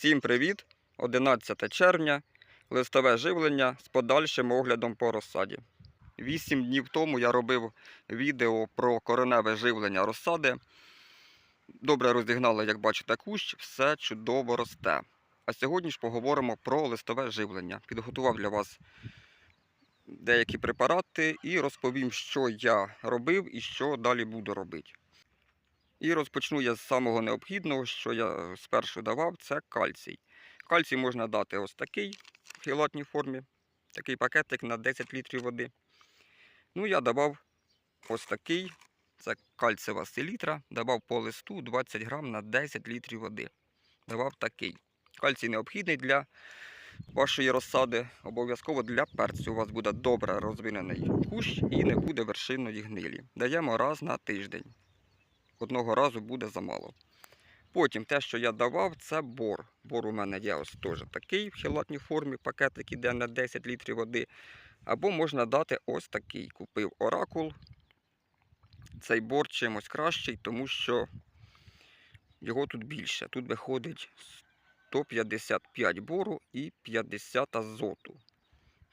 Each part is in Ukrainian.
Всім привіт! 11 червня. Листове живлення з подальшим оглядом по розсаді. Вісім днів тому я робив відео про кореневе живлення розсади. Добре розігнали, як бачите, кущ, все чудово росте. А сьогодні ж поговоримо про листове живлення. Підготував для вас деякі препарати і розповім, що я робив і що далі буду робити. І розпочну я з самого необхідного, що я спершу давав, це кальцій. Кальцій можна дати ось такий в хілатній формі, такий пакетик на 10 літрів води. Ну, я давав ось такий, це кальцева селітра, давав по листу 20 грам на 10 літрів води. Давав такий. Кальцій необхідний для вашої розсади, обов'язково для перцю. У вас буде добре розвинений кущ і не буде вершинної гнилі. Даємо раз на тиждень одного разу буде замало. Потім те, що я давав, це бор. Бор у мене є ось теж такий в хілатній формі, пакетик іде на 10 літрів води. Або можна дати ось такий. Купив оракул. Цей бор чимось кращий, тому що його тут більше. Тут виходить 155 бору і 50 азоту.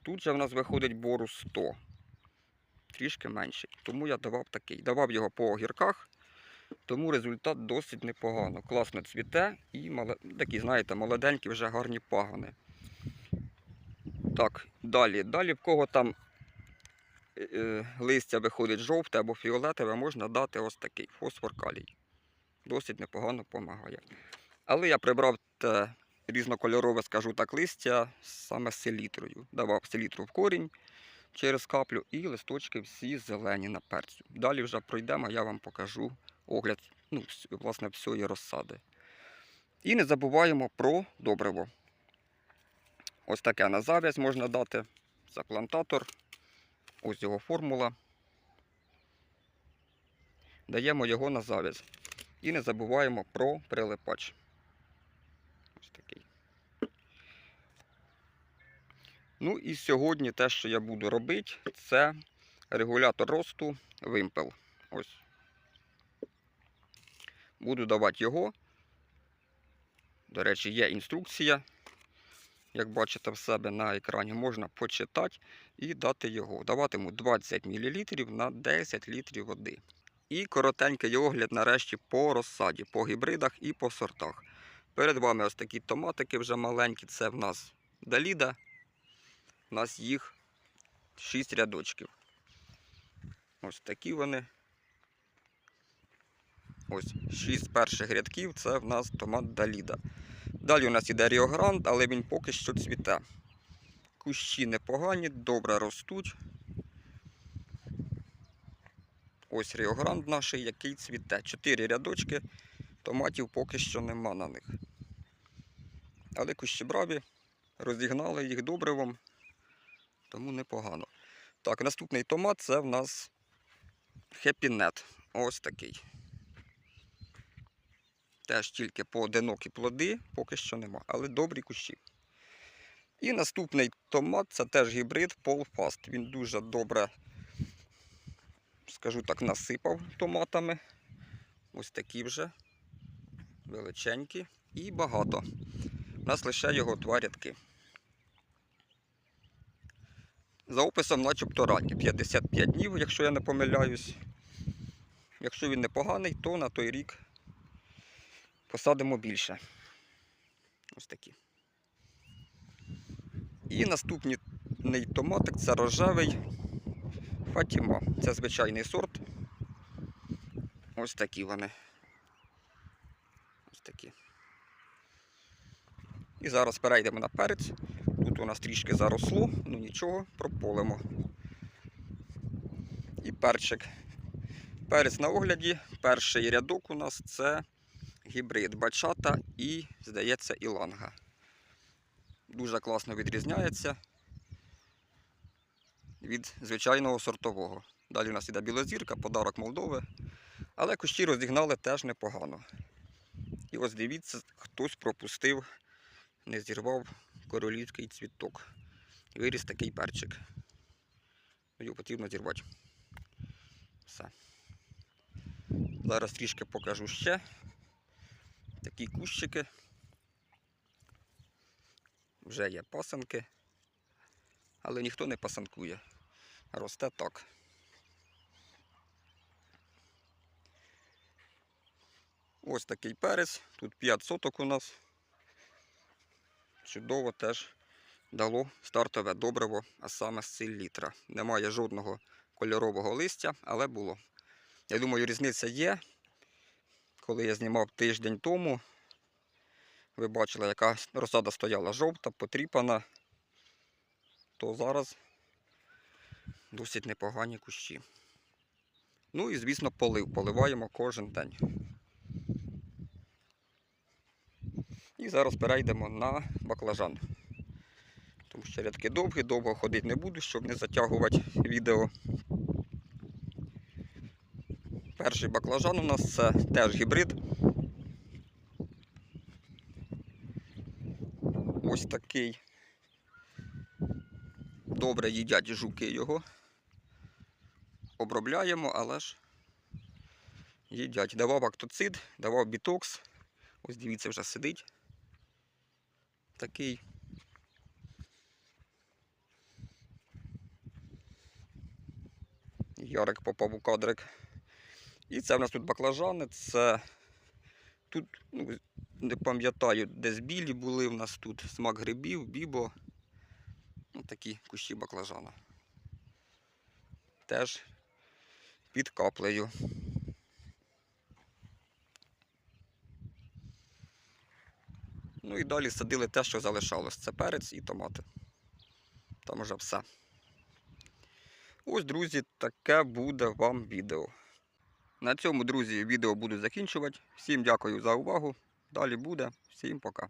Тут же в нас виходить бору 100. Трішки менший. Тому я давав такий. Давав його по огірках. Тому результат досить непогано. Класно цвіте і такі, знаєте, молоденькі вже гарні пагони. Так, далі. Далі в кого там е, е, листя виходить жовте або фіолетове, можна дати ось такий фосфор калій. Досить непогано допомагає. Але я прибрав те різнокольорове, скажу так, листя саме селітрою. Давав селітру в корінь через каплю і листочки всі зелені на перцю. Далі вже пройдемо, я вам покажу огляд ну, власне, всієї розсади. І не забуваємо про добриво. Ось таке на зав'язь можна дати. Це плантатор. Ось його формула. Даємо його на зав'язь. І не забуваємо про прилипач. Ось такий. Ну і сьогодні те, що я буду робити, це регулятор росту вимпел. Ось. Буду давати його. До речі, є інструкція. Як бачите в себе на екрані, можна почитати і дати його. Даватиму 20 мл на 10 літрів води. І коротенький огляд нарешті по розсаді, по гібридах і по сортах. Перед вами ось такі томатики вже маленькі. Це в нас Даліда. У нас їх 6 рядочків. Ось такі вони. Ось 6 перших рядків це в нас томат Даліда. Далі у нас іде Ріогранд, але він поки що цвіте. Кущі непогані, добре ростуть. Ось Ріогранд наш, який цвіте. Чотири рядочки, томатів поки що нема на них. Але кущі браві, розігнали їх добривом, тому непогано. Так, наступний томат це в нас Хепінет. Ось такий. Теж тільки поодинокі плоди, поки що нема, але добрі кущі. І наступний томат це теж гібрид Polfast. Він дуже добре, скажу так, насипав томатами. Ось такі вже величенькі і багато. У нас лише його два рядки. За описом начебто ранні, 55 днів, якщо я не помиляюсь. Якщо він непоганий, то на той рік посадимо більше. Ось такі. І наступний томатик це рожевий Фатіма. Це звичайний сорт. Ось такі вони. Ось такі. І зараз перейдемо на перець. Тут у нас трішки заросло, ну нічого, прополимо. І перчик. Перець на огляді. Перший рядок у нас це гібрид бачата і, здається, іланга. Дуже класно відрізняється від звичайного сортового. Далі у нас іде білозірка, подарок Молдови. Але кущі розігнали теж непогано. І ось дивіться, хтось пропустив, не зірвав королівський цвіток. Виріс такий перчик. Його потрібно зірвати. Все. Зараз трішки покажу ще такі кущики. вже є пасанки, але ніхто не пасанкує. Росте так. Ось такий перець. Тут 5 соток у нас. Чудово теж дало стартове добриво, а саме з літра. Немає жодного кольорового листя, але було. Я думаю, різниця є. Коли я знімав тиждень тому, ви бачили, яка розсада стояла жовта, потріпана, то зараз досить непогані кущі. Ну і, звісно, полив. Поливаємо кожен день. І зараз перейдемо на баклажан. Тому що рядки довгі, довго ходити не буду, щоб не затягувати відео. Перший баклажан у нас це теж гібрид. Ось такий. Добре їдять жуки його. Обробляємо, але ж їдять. Давав актоцид, давав бітокс. Ось дивіться, вже сидить. Такий. Ярик попав у кадрик. І це в нас тут баклажани. Це тут, ну, не пам'ятаю, десь білі були в нас тут. Смак грибів, бібо. Ну, такі кущі баклажана. Теж під каплею. Ну і далі садили те, що залишалось. Це перець і томати. Там уже все. Ось, друзі, таке буде вам відео. На цьому, друзі, відео буду закінчувати. Всім дякую за увагу. Далі буде. Всім пока.